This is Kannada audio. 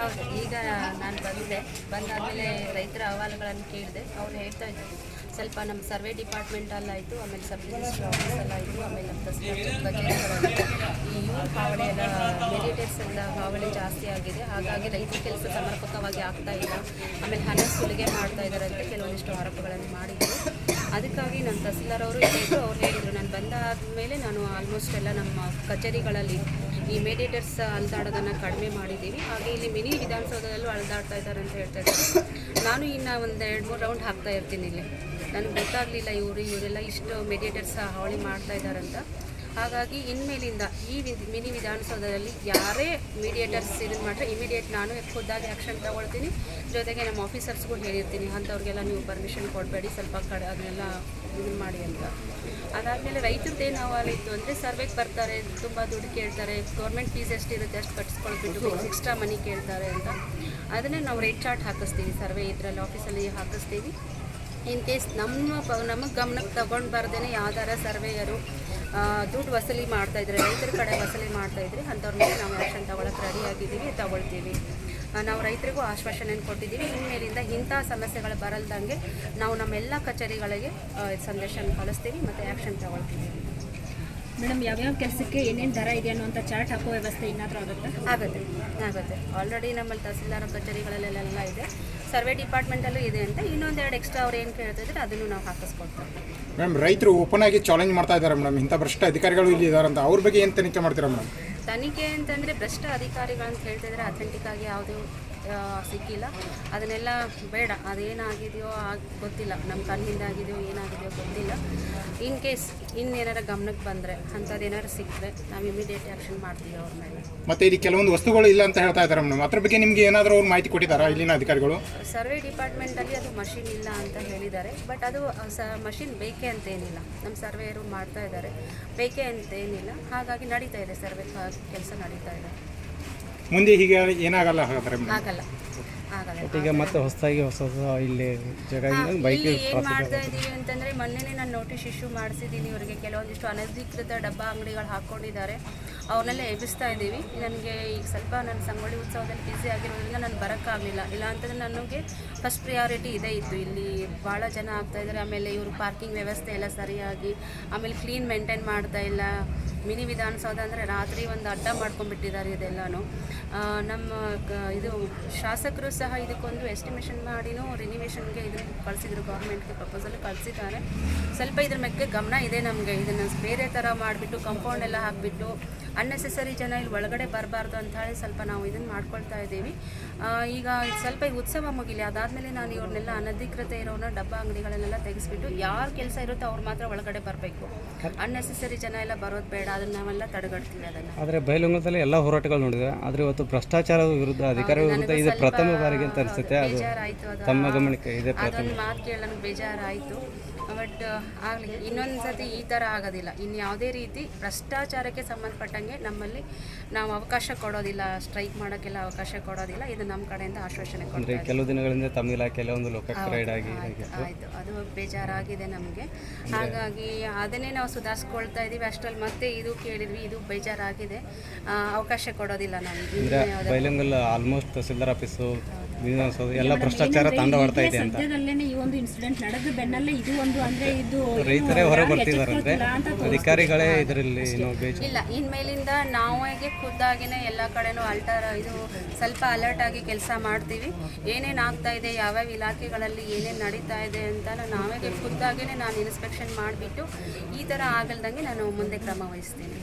ಹೌದು, ಈಗ ನಾನು ಬಂದೆ. ಬಂದಾದಮೇಲೆ ರೈತರ ಅಹವಾಲುಗಳನ್ನು ಕೇಳಿದೆ. ಅವ್ರು ಹೇಳ್ತಾ ಇದ್ರು, ಸ್ವಲ್ಪ ನಮ್ಮ ಸರ್ವೆ ಡಿಪಾರ್ಟ್ಮೆಂಟಲ್ಲಾಯಿತು ಆಮೇಲೆ ಸಬ್ ರಿಜಿಸ್ಟ್ರ್ ಆಫೀಸಲ್ಲಾಯಿತು ಆಮೇಲೆ ನಮ್ಮ ತಹಸೀಲ್ದಾರ್ ಬಗ್ಗೆ ಈ ಇವ್ರ ಹಾವಳಿ ಎಲ್ಲ ಮೆಡಿಟೇಟ್ಸ್ ಎಲ್ಲ ಹಾವಳಿ ಜಾಸ್ತಿ ಆಗಿದೆ. ಹಾಗಾಗಿ ರೈತರ ಕೆಲಸ ಸಮರ್ಪಕವಾಗಿ ಆಗ್ತಾ ಇಲ್ಲ. ಆಮೇಲೆ ಹಣ ಸುಲಿಗೆ ಮಾಡ್ತಾ ಇದ್ದಾರೆ ಅಂತ ಕೆಲವೊಂದಿಷ್ಟು ಆರೋಪಗಳನ್ನು ಮಾಡಿದ್ರು. ಅದಕ್ಕಾಗಿ ನನ್ನ ತಹಸೀಲ್ದಾರ್ ಅವರು ಹೇಳಿದ್ರು ಅವ್ರು ಹೇಳಿದರು, ನಾನು ಬಂದಾದ ಮೇಲೆ ನಾನು ಆಲ್ಮೋಸ್ಟ್ ಎಲ್ಲ ನಮ್ಮ ಕಚೇರಿಗಳಲ್ಲಿ ಈ ಮೆಡಿಯೇಟರ್ಸ್ ಅಲ್ದಾಡೋದನ್ನು ಕಡಿಮೆ ಮಾಡಿದ್ದೀವಿ ಹಾಗೆ ಇಲ್ಲಿ ಮಿನಿ ವಿಧಾನಸೌಧದಲ್ಲೂ ಅಲ್ದಾಡ್ತಾ ಇದ್ದಾರೆ ಅಂತ ಹೇಳ್ತಾ ಇದ್ದಾರೆ. ನಾನು ಇನ್ನು ಒಂದು ಎರಡು ಮೂರು ರೌಂಡ್ ಹಾಕ್ತಾ ಇರ್ತೀನಿ ಇಲ್ಲಿ. ನನಗೆ ಗೊತ್ತಾಗಲಿಲ್ಲ ಇವರು, ಇವರೆಲ್ಲ ಇಷ್ಟು ಮೆಡಿಯೇಟರ್ಸ್ ಹಾವಳಿ ಮಾಡ್ತಾ ಇದ್ದಾರಂತ ಹಾಗಾಗಿ ಇನ್ಮೇಲಿಂದ ಈ ಮಿನಿ ವಿಧಾನಸೌಧದಲ್ಲಿ ಯಾರೇ ಮೀಡಿಯೇಟರ್ಸ್ ಇದನ್ನು ಮಾಡಿದ್ರೆ ಇಮಿಡಿಯೇಟ್ ನಾನು ಖುದ್ದಾಗಿ ಆ್ಯಕ್ಷನ್ ತಗೊಳ್ತೀನಿ. ಜೊತೆಗೆ ನಮ್ಮ ಆಫೀಸರ್ಸ್ಗೂ ಹೇಳಿರ್ತೀನಿ, ಅಂಥವ್ರಿಗೆಲ್ಲ ನೀವು ಪರ್ಮಿಷನ್ ಕೊಡಬೇಡಿ, ಸ್ವಲ್ಪ ಕಡೆ ಅದನ್ನೆಲ್ಲ ಇದು ಮಾಡಿ ಅಂತ. ಅದಾದಮೇಲೆ ರೈತರದ್ದು ಏನು ಇತ್ತು ಅಂದರೆ ಸರ್ವೆಗೆ ಬರ್ತಾರೆ, ತುಂಬ ದುಡ್ಡು ಕೇಳ್ತಾರೆ ಗೌರ್ಮೆಂಟ್ ಫೀಸ್ ಎಷ್ಟಿರುತ್ತೆ ಅಷ್ಟು ಕಟ್ಸ್ಕೊಳ್ಬಿಟ್ಟು ಎಕ್ಸ್ಟ್ರಾ ಮನಿ ಕೇಳ್ತಾರೆ ಅಂತ. ಅದನ್ನೇ ನಾವು ರೇಟ್ ಚಾರ್ಟ್ ಹಾಕಿಸ್ತೀವಿ, ಸರ್ವೆ ಇದರಲ್ಲಿ ಆಫೀಸಲ್ಲಿ ಹಾಕಿಸ್ತೀವಿ. ಇನ್ ಕೇಸ್ ನಮ್ಮ ನಮಗೆ ಗಮನಕ್ಕೆ ತಗೊಂಡು ಬರ್ದೇ ಯಾವ್ದಾರ ಸರ್ವೇಯರು ದುಡ್ಡು ವಸೂಲಿ ಮಾಡ್ತಾಯಿದ್ರೆ ರೈತರ ಕಡೆ ವಸೂಲಿ ಮಾಡ್ತಾಯಿದ್ರೆ ಅಂಥವ್ರ ಮೇಲೆ ನಾವು ಆ್ಯಕ್ಷನ್ ತಗೊಳಕ್ಕೆ ರೆಡಿ ಆಗಿದ್ದೀವಿ, ತಗೊಳ್ತೀವಿ. ನಾವು ರೈತರಿಗೂ ಆಶ್ವಾಸನೆ ಕೊಟ್ಟಿದ್ದೀವಿ. ಇನ್ಮೇಲಿಂದ ಇಂಥ ಸಮಸ್ಯೆಗಳು ಬರಲ್ದಂಗೆ ನಾವು ನಮ್ಮೆಲ್ಲ ಕಚೇರಿಗಳಿಗೆ ಸಂದೇಶ ಸಂದೇಶನ ಕಳಿಸ್ತೀವಿ ಮತ್ತು ಆ್ಯಕ್ಷನ್ ತಗೊಳ್ತೀವಿ. ಮೇಡಮ್ ಯಾವ್ಯಾವ ಕೆಲಸಕ್ಕೆ ಏನೇನು ದರ ಇದೆ ಅನ್ನುವಂಥ ಚಾರ್ಟ್ ಹಾಕೋ ವ್ಯವಸ್ಥೆ ಏನಾದರೂ ಆಗುತ್ತಾ? ಆಗುತ್ತೆ ಆಗುತ್ತೆ. ಆಲ್ರೆಡಿ ನಮ್ಮಲ್ಲಿ ತಹಸೀಲ್ದಾರ ಕಚೇರಿಗಳಲ್ಲೆಲ್ಲ ಇದೆ. ಸರ್ವೆ ಡಿಪಾರ್ಟ್ಮೆಂಟಲ್ಲೂ ಇದೆ ಅಂತ ಇನ್ನೊಂದೆರಡು ಎಕ್ಸ್ಟ್ರಾ ಅವ್ರು ಏನು ಕೇಳ್ತಿದ್ರೆ ಅದನ್ನು ನಾವು ಹಾಕಿಸ್ಕೊಡ್ತೀವಿ. ಮ್ಯಾಮ್ ರೈತರು ಓಪನ್ ಆಗಿ ಚಾಲೆಂಜ್ ಮಾಡ್ತಾ ಇದ್ದಾರೆ ಮೇಡಮ್. ಇಂಥ ಭ್ರಷ್ಟ ಅಧಿಕಾರಿಗಳು ಇಲ್ಲಿ ಇದ್ದಾರಂತ ಅಂತ. ಅವ್ರ ಬಗ್ಗೆ ಏನು ತನಿಖೆ ಮಾಡ್ತೀರಾ ಮೇಡಮ್? ತನಿಖೆ ಅಂತಂದರೆ ಭ್ರಷ್ಟ ಅಧಿಕಾರಿಗಳಂತ ಹೇಳ್ತಿದ್ರೆ ಅಥೆಂಟಿಕ್ ಆಗಿ ಯಾವುದೂ ಸಿಕ್ಕಿಲ್ಲ. ಅದನ್ನೆಲ್ಲ ಬೇಡ. ಅದೇನಾಗಿದೆಯೋ ಆಗ ಗೊತ್ತಿಲ್ಲ. ನಮ್ಮ ಕಣ್ಣಿಂದ ಆಗಿದೆಯೋ ಏನಾಗಿದೆಯೋ ಗೊತ್ತಿಲ್ಲ. ಇನ್ ಕೇಸ್ ಇನ್ನೇನಾರ ಗಮನಕ್ಕೆ ಬಂದರೆ ಅಂಥದ್ದೇನಾರು ಸಿಕ್ಕರೆ ನಾವು ಇಮಿಡಿಯೇಟ್ ಆ್ಯಕ್ಷನ್ ಮಾಡ್ತೀವಿ ಅವ್ರ ಮೇಲೆ. ಮತ್ತೆ ಇಲ್ಲಿ ಕೆಲವೊಂದು ವಸ್ತುಗಳು ಇಲ್ಲ ಅಂತ ಹೇಳ್ತಾ ಇದ್ದಾರೆ ಮೇಡಮ್. ಅದ್ರ ಬಗ್ಗೆ ನಿಮಗೆ ಏನಾದರೂ ಅವ್ರು ಮಾಹಿತಿ ಕೊಟ್ಟಿದ್ದಾರಾ ಇಲ್ಲಿನ ಅಧಿಕಾರಿಗಳು? ಸರ್ವೆ ಡಿಪಾರ್ಟ್ಮೆಂಟಲ್ಲಿ ಅದು ಮಷಿನ್ ಇಲ್ಲ ಅಂತ ಹೇಳಿದ್ದಾರೆ. ಬಟ್ ಅದು ಸ ಮಷಿನ್ ಬೇಕೇ ಅಂತ ಏನಿಲ್ಲ. ನಮ್ಮ ಸರ್ವೆಯರು ಮಾಡ್ತಾ ಇದ್ದಾರೆ. ಬೇಕೇ ಅಂತ ಏನಿಲ್ಲ. ಹಾಗಾಗಿ ನಡೀತಾ ಇದೆ ಸರ್ವೆ ಕೆಲಸ ನಡೀತಾ ಇದೆ. ಮುಂದೆ ಹೀಗೆ ಏನಾಗಲ್ಲ ಹಾಗಾದ್ರೆ ಮೇಡಮ್? ಆಗಲ್ಲ. ಆಗಲ್ಲ. ಈಗ ಮತ್ತೆ ಹೊಸದಾಗಿ ಹೊಸ ಹೊಸ ಇಲ್ಲಿ ಜಾಗ ಬೈಕ್ ಇಲ್ಲಿ ಏನ್ ಮಾಡ್ತಾ ಇದ್ದೀವಿ ಅಂತಂದ್ರೆ ಮೊನ್ನೆನೇ ನಾನು ನೋಟಿಸ್ ಇಶ್ಯೂ ಮಾಡಿಸಿದ್ದೀನಿ ಇವರಿಗೆ. ಕೆಲವೊಂದಿಷ್ಟು ಅನಧಿಕೃತ ಡಬ್ಬ ಅಂಗಡಿಗಳು ಹಾಕೊಂಡಿದ್ದಾರೆ. ಅವ್ರನ್ನೆಲ್ಲ ಎಬ್ಬಿಸ್ತಾ ಇದ್ದೀವಿ ನನಗೆ ಈಗ ಸ್ವಲ್ಪ ನನ್ನ ಸಂಗೊಳ್ಳಿ ಉತ್ಸವದಲ್ಲಿ ಬ್ಯುಸಿ ಆಗಿರೋದ್ರಿಂದ ನಾನು ಬರೋಕ್ಕಾಗಲಿಲ್ಲ. ಇಲ್ಲ ಅಂತಂದ್ರೆ ನನಗೆ ಫಸ್ಟ್ ಪ್ರಿಯಾರಿಟಿ ಇದೇ ಇತ್ತು. ಇಲ್ಲಿ ಭಾಳ ಜನ ಆಗ್ತಾ ಇದ್ದಾರೆ. ಆಮೇಲೆ ಇವರು ಪಾರ್ಕಿಂಗ್ ವ್ಯವಸ್ಥೆ ಎಲ್ಲ ಸರಿಯಾಗಿ ಆಮೇಲೆ ಕ್ಲೀನ್ ಮೇಂಟೈನ್ ಮಾಡ್ತಾ ಇಲ್ಲ. ಮಿನಿ ವಿಧಾನಸೌಧ ಅಂದರೆ ರಾತ್ರಿ ಒಂದು ಅಡ್ಡ ಮಾಡ್ಕೊಂಡ್ಬಿಟ್ಟಿದ್ದಾರೆ ಇದೆಲ್ಲನೂ. ನಮ್ಮ ಇದು ಶಾಸಕರು ಸಹ ಇದಕ್ಕೊಂದು ಎಸ್ಟಿಮೇಷನ್ ಮಾಡಿನೂ ರಿನಿವೇಶನ್ಗೆ ಇದನ್ನು ಕಳಿಸಿದ್ರು ಗೌರ್ಮೆಂಟ್ಗೆ ಪ್ರಪೋಸಲ್ ಕಳಿಸಿದ್ದಾರೆ. ಸ್ವಲ್ಪ ಇದ್ರ ಬಗ್ಗೆ ಗಮನ ಇದೆ ನಮಗೆ. ಇದನ್ನು ಬೇರೆ ಥರ ಮಾಡಿಬಿಟ್ಟು ಕಂಪೌಂಡ್ ಎಲ್ಲ ಹಾಕಿಬಿಟ್ಟು ಅನ್ನೆಸೆಸರಿ ಜನ ಇಲ್ಲಿ ಒಳಗಡೆ ಬರಬಾರ್ದು ಅಂತ ಹೇಳಿ ಸ್ವಲ್ಪ ನಾವು ಇದನ್ನು ಮಾಡ್ಕೊಳ್ತಾ ಇದ್ದೀವಿ. ಈಗ ಸ್ವಲ್ಪ ಈ ಉತ್ಸವ ಮುಗಿಲಿ ಅದಾದಮೇಲೆ ನಾನು ಇವ್ರನ್ನೆಲ್ಲ ಅನಧಿಕೃತ ಇರೋನ ಡಬ್ಬ ಅಂಗಡಿಗಳನ್ನೆಲ್ಲ ತೆಗೆಸ್ಬಿಟ್ಟು ಯಾರು ಕೆಲಸ ಇರುತ್ತೋ ಅವ್ರು ಮಾತ್ರ ಒಳಗಡೆ ಬರಬೇಕು. ಅನ್ನೆಸೆಸರಿ ಜನ ಎಲ್ಲ ಬರೋದು ಬೇಡ ಅದನ್ನು ನಾವೆಲ್ಲ ತಡೆಗಟ್ತೀವಿ ಅದನ್ನು. ಆದರೆ ಬಯಲುಂಗದಲ್ಲಿ ಎಲ್ಲ ಹೋರಾಟಗಳು ನೋಡಿದ್ರೆ ಆದರೆ ಇವತ್ತು ಭ್ರಷ್ಟಾಚಾರದ ವಿರುದ್ಧ ಅಧಿಕಾರಿಗಳ ವಿರುದ್ಧ ಇದು ಪ್ರಥಮ ಬಾರಿಗೆ ಅಂತ ಅನಿಸುತ್ತೆ. ಅದು ತಮ್ಮ ಗಮನಕ್ಕೆ ಇದೆ ಅದೊಂದು ಮಾತು ಕೇಳಿ ನನಗೆ ಬೇಜಾರಾಯಿತು. ಬಟ್ ಆಗಲಿ. ಇನ್ನೊಂದು ಸತಿ ಈ ಥರ ಆಗೋದಿಲ್ಲ. ಇನ್ನು ಯಾವುದೇ ರೀತಿ ಭ್ರಷ್ಟಾಚಾರಕ್ಕೆ ಸಂಬಂಧಪಟ್ಟಂಗೆ ನಮ್ಮಲ್ಲಿ ನಾವು ಅವಕಾಶ ಕೊಡೋದಿಲ್ಲ ಸ್ಟ್ರೈಕ್ ಮಾಡೋಕ್ಕೆಲ್ಲ ಅವಕಾಶ ಕೊಡೋದಿಲ್ಲ. ಇದು ನಮ್ಮ ಕಡೆಯಿಂದ ಆಶ್ವಾಸನೆ ಕೊಡ್ತಾರೆ ಕೊಡ್ತೀವಿ ಕೆಲವು ದಿನಗಳಿಂದ ತಮ್ಮ ಇಲಾಖೆಯಲ್ಲಿ ಒಂದು ಆಗಿ ಆಯಿತು ಅದು ಬೇಜಾರಾಗಿದೆ ನಮಗೆ. ಹಾಗಾಗಿ ಅದನ್ನೇ ನಾವು ಸುಧಾರಿಸ್ಕೊಳ್ತಾ ಇದ್ದೀವಿ ಅಷ್ಟರಲ್ಲಿ ಮತ್ತೆ ಇದು ಕೇಳಿದ್ವಿ ಇದು ಬೇಜಾರಾಗಿದೆ. ಅವಕಾಶ ಕೊಡೋದಿಲ್ಲ ನಾವು ಬೈಲಂಗಲ್ ಆಲ್ಮೋಸ್ಟ್ ತಹಸೀಲ್ದಾರ್ ಆಫೀಸು ವಿಧಾನಸೌಧ ಎಲ್ಲ ಭ್ರಷ್ಟಾಚಾರ ತಾಂಡವಾಡ್ತಾ ಇದೆ ಅಂತ. ಈ ಒಂದು ಇನ್ಸಿಡೆಂಟ್ ನಡೆದ ಬೆನ್ನಲ್ಲೇ ಇದು ಒಂದು ಅಂದ್ರೆ ಇದು ರೈತರೇ ಹೊರಗೆ ಬರ್ತಿದ್ದಾರೆ ಅಂದ್ರೆ ಅಧಿಕಾರಿಗಳೇ ಇದರಲ್ಲಿ ಇಲ್ಲ ಇನ್ಮೇಲಿಂದ ನಾವಾಗೆ ಖುದ್ದಾಗಿನೇ ಎಲ್ಲ ಕಡೆನೂ ಅಲ್ಟರ್ ಇದು ಸ್ವಲ್ಪ ಅಲರ್ಟ್ ಆಗಿ ಕೆಲಸ ಮಾಡ್ತೀವಿ. ಏನೇನು ಆಗ್ತಾ ಇದೆ ಯಾವ್ಯಾವ ಇಲಾಖೆಗಳಲ್ಲಿ ಏನೇನು ನಡೀತಾ ಇದೆ ಅಂತ ನಾವೇ ಖುದ್ದಾಗಿನೇ ನಾನು ಇನ್ಸ್ಪೆಕ್ಷನ್ ಮಾಡಿಬಿಟ್ಟು ಈ ಥರ ಆಗಲ್ದಂಗೆ ನಾನು ಮುಂದೆ ಕ್ರಮ ವಹಿಸ್ತೀನಿ.